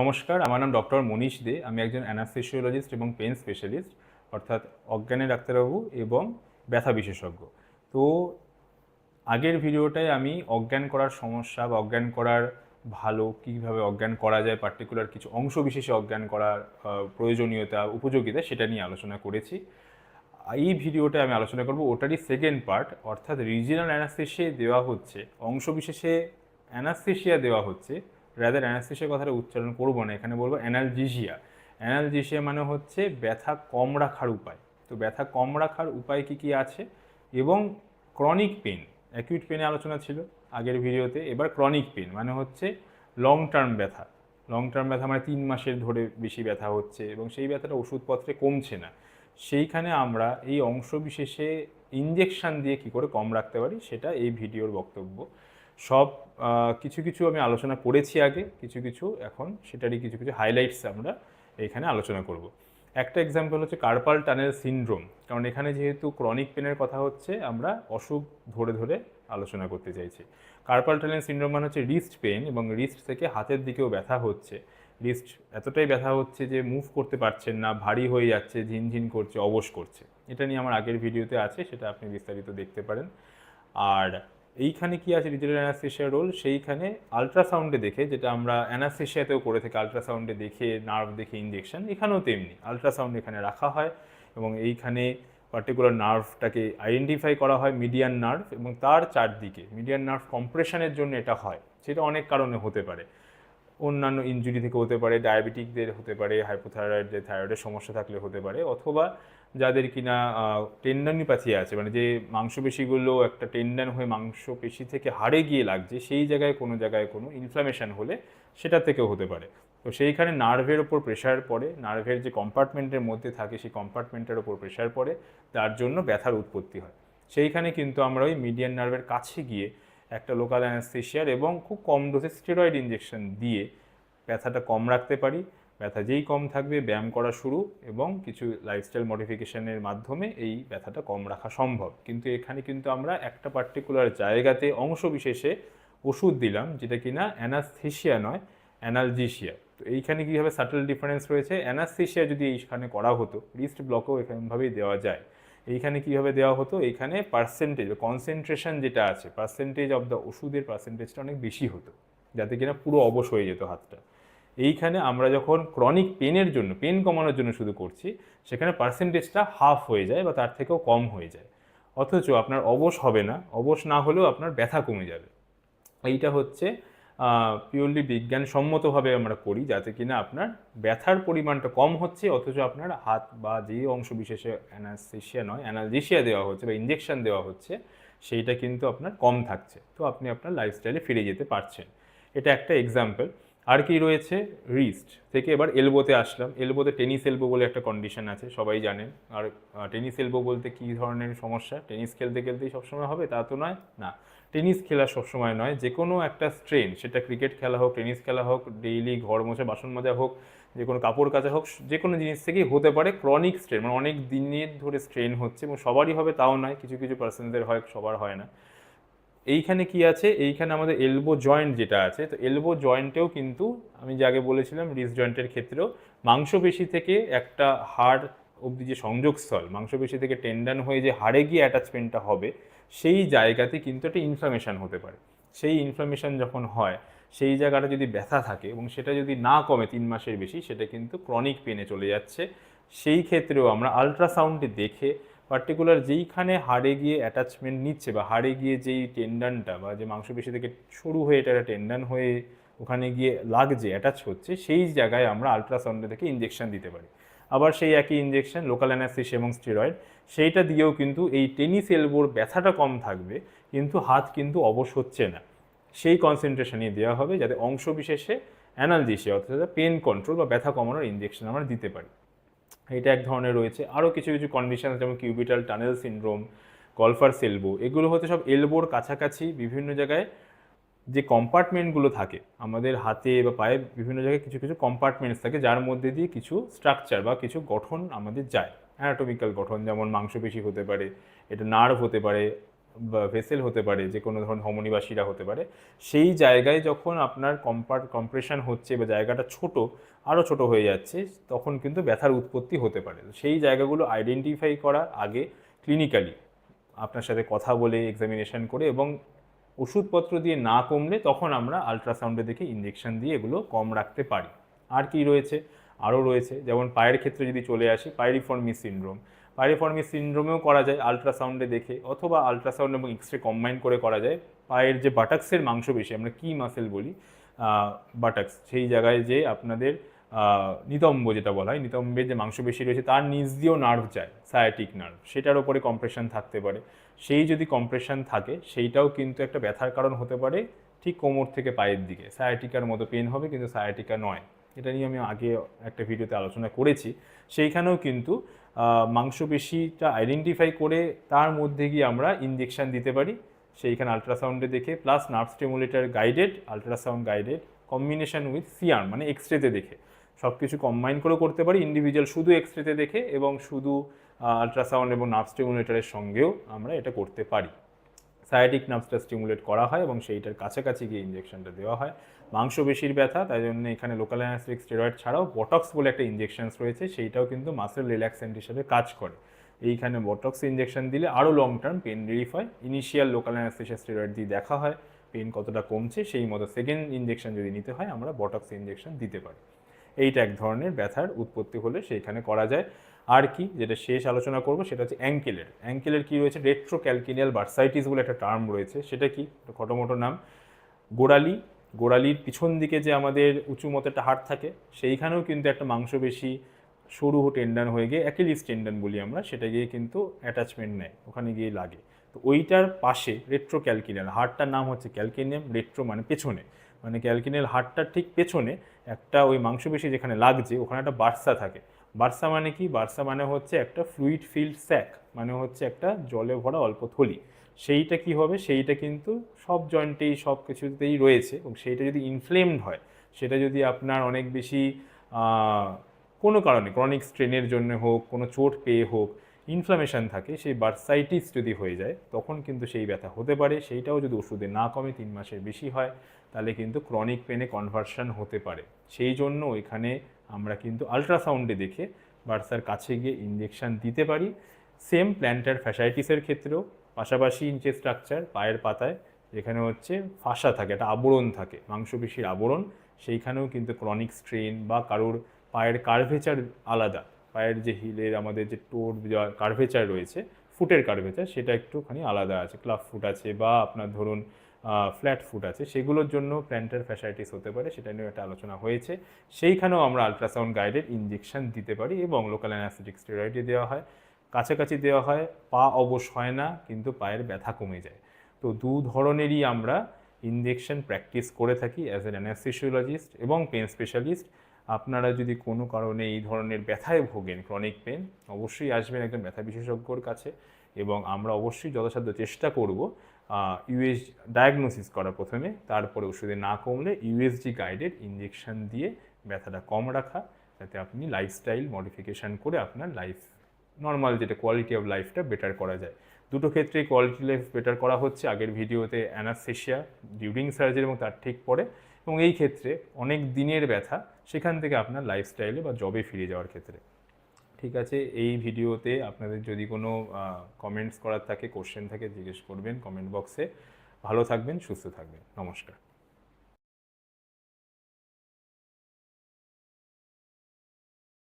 নমস্কার, আমার নাম ডক্টর মনীষ দে। আমি একজন অ্যানাস্থেসিওলজিস্ট এবং পেন স্পেশালিস্ট, অর্থাৎ অজ্ঞানের ডাক্তারবাবু এবং ব্যথা বিশেষজ্ঞ। তো আগের ভিডিওটায় আমি অজ্ঞান করার সমস্যা বা অজ্ঞান করার ভালো কীভাবে অজ্ঞান করা যায় পার্টিকুলার কিছু অংশ বিশেষে অজ্ঞান করার প্রয়োজনীয়তা, উপযোগিতা সেটা নিয়ে আলোচনা করেছি। এই ভিডিওটা আমি আলোচনা করব ওটারই সেকেন্ড পার্ট অর্থাৎ রিজিনাল অ্যানাস্থেসিয়া দেওয়া হচ্ছে, অংশ বিশেষে অ্যানাস্থেসিয়া দেওয়া হচ্ছে রাদার অ্যানাস্থেসিয়া কথাটা উচ্চারণ করব না, এখানে বলব অ্যানালজিসিয়া অ্যানালজিসিয়া মানে হচ্ছে ব্যথা কম রাখার উপায়। তো ব্যথা কম রাখার উপায় কি কি আছে? এবং ক্রনিক পেন অ্যাকিউট পেনে আলোচনা ছিল আগের ভিডিওতে। এবার ক্রনিক পেন মানে হচ্ছে লং টার্ম ব্যথা। লং টার্ম ব্যথা মানে তিন মাসের ধরে বেশি ব্যথা হচ্ছে এবং সেই ব্যথাটা ওষুধপত্রে কমছে না। সেইখানে আমরা এই অংশ বিশেষে ইঞ্জেকশন দিয়ে কি করে কম রাখতে পারি, সেটা এই ভিডিওর বক্তব্য। সব কিছু কিছু আমি আলোচনা করেছি আগে, কিছু কিছু এখন সেটারই কিছু কিছু হাইলাইটস আমরা এখানে আলোচনা করব। একটা এক্সাম্পল হচ্ছে কার্পাল টানেল সিনড্রোম কারণ এখানে যেহেতু ক্রনিক পেনের কথা হচ্ছে, আমরা অসুখ ধরে ধরে আলোচনা করতে চাইছি। কার্পাল টানেল সিনড্রোম মানে হচ্ছে রিস্ট পেন এবং রিস্ট থেকে হাতের দিকেও ব্যথা হচ্ছে। রিস্ট এতটাই ব্যথা হচ্ছে যে মুভ করতে পারছেন না, ভারী হয়ে যাচ্ছে, ঝিনঝিন করছে, অবশ করছে। এটা নিয়ে আমার আগের ভিডিওতে আছে, সেটা আপনি বিস্তারিত দেখতে পারেন। আর এইখানে কি আছে ডিজিটাল অ্যানাস্থেশিয়া রোল সেইখানে আলট্রাসাউন্ডে দেখে, যেটা আমরা অ্যানাস্থেশিয়াতেও করে থাকি আলট্রাসাউন্ডে দেখে নার্ভ দেখে ইঞ্জেকশন এখানেও তেমনি। আলট্রাসাউন্ড এখানে রাখা হয় এবং এইখানে পার্টিকুলার নার্ভটাকে আইডেন্টিফাই করা হয় মিডিয়ান নার্ভ এবং তার চারদিকে। মিডিয়ান নার্ভ কম্প্রেশনের জন্য এটা হয়। সেটা অনেক কারণে হতে পারে। অন্যান্য ইনজুরি থেকে হতে পারে ডায়াবেটিকদের হতে পারে হাইপোথাইরয়েডদের থাইরয়েডের সমস্যা থাকলে হতে পারে, অথবা যাদের কিনা টেন্ডানিপ্যাথি আছে মানে যে মাংসপেশিগুলো একটা টেন্ডান হয়ে মাংসপেশি থেকে হারে গিয়ে লাগছে, সেই জায়গায় কোনো জায়গায় কোনো ইনফ্লামেশন হলে সেটা থেকেও হতে পারে। তো সেইখানে নার্ভের ওপর প্রেশার পড়ে নার্ভের যে কম্পার্টমেন্টের মধ্যে থাকে, সেই কম্পার্টমেন্টের ওপর প্রেশার পড়ে, তার জন্য ব্যথার উৎপত্তি হয়। সেইখানে কিন্তু আমরা ওই মিডিয়ান নার্ভের কাছে গিয়ে একটা লোকাল অ্যানাস্থেশিয়ার এবং খুব কম ডোজে স্টেরয়েড ইঞ্জেকশন দিয়ে ব্যথাটা কম রাখতে পারি। ব্যথা যেই কম থাকবে ব্যায়াম করা শুরু এবং কিছু লাইফস্টাইল মডিফিকেশনের মাধ্যমে এই ব্যথাটা কম রাখা সম্ভব। কিন্তু এখানে কিন্তু আমরা একটা পার্টিকুলার জায়গাতে অংশ বিশেষে ওষুধ দিলাম যেটা কিনা অ্যানাস্থেশিয়া নয় অ্যানালজিশিয়া তো এইখানে কীভাবে সাটল ডিফারেন্স রয়েছে? অ্যানাস্থেশিয়া যদি এইখানে করা হতো রিস্ট ব্লকও এখানভাবেই দেওয়া যায়। এইখানে কীভাবে দেওয়া হতো? এইখানে পার্সেন্টেজ বা কনসেন্ট্রেশন যেটা আছে পার্সেন্টেজ অফ দ্য ওষুধের পার্সেন্টেজটা অনেক বেশি হতো, যাতে কিনা পুরো অবশ হয়ে যেত হাতটা। এইখানে আমরা যখন ক্রনিক পেনের জন্য পেন কমানোর জন্য শুধু করছি, সেখানে পার্সেন্টেজটা হাফ হয়ে যায় বা তার থেকেও কম হয়ে যায়। অথচ আপনার অবশ হবে না, অবশ না হলেও আপনার ব্যথা কমে যাবে। এইটা হচ্ছে পিওরলি বিজ্ঞানসম্মতভাবে আমরা করি, যাতে কিনা আপনার ব্যথার পরিমাণটা কম হচ্ছে, অথচ আপনার হাত বা যে অংশ বিশেষে অ্যানাস্থেশিয়া নয়, অ্যানালজেশিয়া দেওয়া হচ্ছে বা ইঞ্জেকশন দেওয়া হচ্ছে, সেইটা কিন্তু আপনার কম থাকছে। তো আপনি আপনার লাইফস্টাইলে ফিরে যেতে পারছেন। এটা একটা এক্সাম্পল আর কি রয়েছে? রিস্ট থেকে এবার এলবোতে আসলাম। এলবোতে টেনিস এলবো বলে একটা কন্ডিশন আছে, সবাই জানেন। আর টেনিস এলবো বলতে কী ধরনের সমস্যা? টেনিস খেলতে খেলতেই সবসময় হবে? তা তো নয়? না। টেনিস খেলা সবসময় নয় যে কোনো একটা স্ট্রেন সেটা ক্রিকেট খেলা হোক, টেনিস খেলা হোক ডেইলি ঘর মোছা, বাসন মাজা হোক যে কোনো কাপড় কাচা হোক যে কোনো জিনিস থেকেই হতে পারে ক্রনিক স্ট্রেন মানে অনেক দিনের ধরে স্ট্রেন হচ্ছে এবং সবারই হবে তাও নয়, কিছু কিছু পার্সেন্টদের হয়, সবার হয় না। এইখানে কি আছে? এইখানে আমাদের এলবো জয়েন্ট যেটা আছে, তো এলবো জয়েন্টেও কিন্তু আমি যে আগে বলেছিলাম রিস জয়েন্টের ক্ষেত্রেও মাংসপেশি থেকে একটা হাড় অবধি যে সংযোগস্থল, মাংসপেশি থেকে টেন্ডান হয়ে যে হাড়ে গিয়ে অ্যাটাচমেন্টটা হবে সেই জায়গাতে কিন্তু একটা ইনফ্লামেশন হতে পারে। সেই ইনফ্লামেশন যখন হয়, সেই জায়গাটা যদি ব্যথা থাকে এবং সেটা যদি না কমে তিন মাসের বেশি, সেটা কিন্তু ক্রনিক পেনে চলে যাচ্ছে। সেই ক্ষেত্রেও আমরা আলট্রাসাউন্ডে দেখে পার্টিকুলার যেইখানে হাড়ে গিয়ে অ্যাটাচমেন্ট নিচ্ছে বা হাড়ে গিয়ে যেই টেন্ডানটা বা যে মাংসপেশি থেকে শুরু হয়ে এটা টেন্ডান হয়ে ওখানে গিয়ে লাগছে অ্যাটাচ হচ্ছে, সেই জায়গায় আমরা আলট্রাসাউন্ডে থেকে ইঞ্জেকশন দিতে পারি। আবার সেই একই ইঞ্জেকশন লোকাল অ্যানাস্থেসিয়া এবং স্টেরয়েড সেইটা দিয়েও কিন্তু এই টেনিস এলবোর ব্যথাটা কম থাকবে, কিন্তু হাত কিন্তু অবশ হচ্ছে না। সেই কনসেন্ট্রেশনই দেওয়া হবে যাতে অংশ বিশেষে অ্যানালজিসিয়া অর্থাৎ পেন কন্ট্রোল বা ব্যথা কমানোর ইঞ্জেকশন আমরা দিতে পারি। এটা এক ধরনের রয়েছে। আরও কিছু কিছু কন্ডিশন যেমন cubital tunnel syndrome golfer's elbow এগুলো হতে সব এলবোর কাছাকাছি বিভিন্ন জায়গায় যে কম্পার্টমেন্টগুলো থাকে, আমাদের হাতে বা পায়ে বিভিন্ন জায়গায় কিছু কিছু কম্পার্টমেন্টস থাকে, যার মধ্যে দিয়ে কিছু স্ট্রাকচার বা কিছু গঠন আমাদের যায়। অ্যানাটমিক্যাল গঠন, যেমন মাংসপেশি হতে পারে, এটা নার্ভ হতে পারে, বা ভেসেল হতে পারে, যে কোনো ধরনের শিরা হতে পারে, সেই জায়গায় যখন আপনার কম্পার কম্প্রেশন হচ্ছে বা জায়গাটা ছোট আরও ছোট হয়ে যাচ্ছে, তখন কিন্তু ব্যথার উৎপত্তি হতে পারে। সেই জায়গাগুলো আইডেন্টিফাই করা আগে ক্লিনিক্যালি আপনার সাথে কথা বলে এক্সামিনেশন করে এবং ওষুধপত্র দিয়ে না কমলে তখন আমরা আলট্রাসাউন্ডে দেখে ইঞ্জেকশন দিয়ে এগুলো কম রাখতে পারি। আর কি রয়েছে? আরও রয়েছে, যেমন পায়ের ক্ষেত্রে যদি চলে আসি পাইরিফর্মি সিনড্রোম পাইরিফর্মি সিনড্রোমেও করা যায় আলট্রাসাউন্ডে দেখে, অথবা আলট্রাসাউন্ড এবং এক্স রে কম্বাইন করে করা যায়। পায়ের যে বাটাক্সের মাংসপেশি আমরা কি মাসেল বলি বাটাক্স সেই জায়গায় যে আপনাদের নিতম্ব যেটা বলা হয়, নিতম্বের যে মাংসপেশি রয়েছে, তার নিজ দিয়েও নার্ভ যায় সায়াটিক নার্ভ সেটার ওপরে কম্প্রেশন থাকতে পারে। সেই যদি কম্প্রেশন থাকে, সেইটাও কিন্তু একটা ব্যথার কারণ হতে পারে ঠিক কোমর থেকে পায়ের দিকে। সায়াটিকার মতো পেন হবে, কিন্তু সায়াটিকা নয়। এটা নিয়ে আমি আগে একটা ভিডিওতে আলোচনা করেছি। সেইখানেও কিন্তু মাংসপেশিটা আইডেন্টিফাই করে তার মধ্যে গিয়ে আমরা ইঞ্জেকশন দিতে পারি। সেইখানে আলট্রাসাউন্ডে দেখে plus nerve stimulator guided ultrasound guided combination with C arm মানে এক্স রেতে দেখে। সব কিছু কম্বাইন করে করতে পারি। ইন্ডিভিজুয়াল শুধু এক্স রেতে দেখে এবং শুধু আলট্রাসাউন্ড এবং নার্ভ স্টিমুলেটারের সঙ্গেও আমরা এটা করতে পারি। সায়াটিক নার্ভসটা স্টিমুলেট করা হয় এবং সেইটার কাছাকাছি গিয়ে ইঞ্জেকশনটা দেওয়া হয়। মাংসপেশির ব্যথা, তাই জন্য এখানে লোকাল অ্যানাস্থেটিক স্টেরয়েড ছাড়াও বটক্স বলে একটা ইঞ্জেকশনস রয়েছে, সেইটাও কিন্তু মাসেল রিল্যাক্সেন্ট হিসেবে কাজ করে। এইখানে বটক্স ইঞ্জেকশন দিলে আরও লং টার্ম পেন রিলিফ হয়। ইনিশিয়াল লোকাল অ্যানাস্থেশিয়া স্টেরয়েড দিয়ে দেখা হয় পেন কতটা কমছে, সেই মতো সেকেন্ড ইঞ্জেকশন যদি নিতে হয়, আমরা বটক্স ইঞ্জেকশন দিতে পারি। এইটা এক ধরনের ব্যথার উৎপত্তি হলে সেইখানে করা যায়। আর কি যেটা শেষ আলোচনা করব সেটা হচ্ছে অ্যাঙ্কেলের। অ্যাঙ্কেলের কি রয়েছে? রেট্রো ক্যালকিনিয়াল বার্সাইটিস বলে একটা টার্ম রয়েছে। সেটা কি? খটোমটো নাম। গোড়ালি, গোড়ালির পিছন দিকে যে আমাদের উঁচু মতো একটা হাট থাকে, সেইখানেও কিন্তু একটা মাংসপেশি সরু টেন্ডান হয়ে গিয়ে অ্যাকিলিস টেন্ডান বলি আমরা, সেটা গিয়ে কিন্তু অ্যাটাচমেন্ট নেয়, ওখানে গিয়ে লাগে। তো ওইটার পাশে রেট্রো ক্যালকিনিয়াল হাড়টার নাম হচ্ছে ক্যালকিনিয়াম রেট্রো মানে পেছনে। মানে ক্যালকিনিয়াল হাড়টার ঠিক পেছনে একটা ওই মাংসপেশি যেখানে লাগছে, ওখানে একটা বার্সা থাকে। বার্সা মানে কি? বার্সা মানে হচ্ছে একটা ফ্লুইড ফিল্ড স্যাক মানে হচ্ছে একটা জলে ভরা অল্প থলি। সেইটা কি হবে? সেইটা কিন্তু সব জয়েন্টেই, সব কিছুতেই রয়েছে এবং সেইটা যদি ইনফ্লেমড হয়, সেটা যদি আপনার অনেক বেশি কোনো কারণে ক্রনিক স্ট্রেনের জন্য হোক, কোনো চোট পেয়ে হোক ইনফ্লামেশন থাকে, সেই বার্সাইটিস যদি হয়ে যায়, তখন কিন্তু সেই ব্যথা হতে পারে। সেইটাও যদি ওষুধে না কমে, তিন মাসের বেশি হয় তাহলে কিন্তু ক্রনিক পেনে কনভার্সন হতে পারে। সেই জন্য ওইখানে আমরা কিন্তু আলট্রাসাউন্ডে দেখে বার্সার কাছে গিয়ে ইঞ্জেকশন দিতে পারি। সেম প্ল্যান্টার ফ্যাসাইটিসের ক্ষেত্রেও, পাশাপাশি যে স্ট্রাকচার পায়ের পাতায়, যেখানে হচ্ছে ফাঁসা থাকে, একটা আবরণ থাকে, মাংসপেশির আবরণ, সেইখানেও কিন্তু ক্রনিক স্ট্রেন বা কারোর পায়ের কার্ভেচার আলাদা। পায়ের যে হিলের আমাদের যে টোর কার্ভেচার রয়েছে, ফুটের কার্ভেচার সেটা একটুখানি আলাদা আছে। ক্লাব ফুট আছে বা আপনার ধরুন ফ্ল্যাট ফুট আছে। সেগুলোর জন্য প্ল্যান্টার ফ্যাসাইটিস হতে পারে, সেটা নিয়ে একটা আলোচনা হয়েছে। সেইখানেও আমরা আলট্রাসাউন্ড গাইডেড ইঞ্জেকশন দিতে পারি এবং লোকাল অ্যানাস্থেটিক স্টেরয়েডে দেওয়া হয়। কাছাকাছি দেওয়া হয়, পা অবশ হয় না, কিন্তু পায়ের ব্যথা কমে যায়। তো দু ধরনেরই আমরা ইঞ্জেকশন প্র্যাকটিস করে থাকি অ্যাজ এন অ্যানাস্থেসিওলজিস্ট এবং পেন স্পেশালিস্ট আপনারা যদি কোনো কারণে এই ধরনের ব্যথায় ভোগেন ক্রনিক পেন অবশ্যই আসবেন একজন ব্যথা বিশেষজ্ঞর কাছে এবং আমরা অবশ্যই যথাসাধ্য চেষ্টা করব ইউএস ডায়াগনোসিস করা প্রথমে, তারপরে ওষুধে না কমলে ইউএসজি গাইডেড ইঞ্জেকশন দিয়ে ব্যথাটা কম রাখা, যাতে আপনি লাইফস্টাইল মডিফিকেশান করে আপনার লাইফ নর্মাল যেটা কোয়ালিটি অফ লাইফটা বেটার করা যায়। দুটো ক্ষেত্রেই কোয়ালিটি লাইফ বেটার করা হচ্ছে। আগের ভিডিওতে অ্যানাস্থেশিয়া ডিউরিং সার্জারি এবং তার ঠিক পরে। এবং এই ক্ষেত্রে অনেক দিনের ব্যথা, সেখান থেকে আপনার লাইফস্টাইলে বা জবে ফিরে যাওয়ার ক্ষেত্রে। ঠিক আছে, এই ভিডিওতে আপনাদের যদি কোনো কমেন্টস করার থাকে কোশ্চেন থাকে, জিজ্ঞেস করবেন কমেন্ট বক্সে ভালো থাকবেন, সুস্থ থাকবেন। নমস্কার।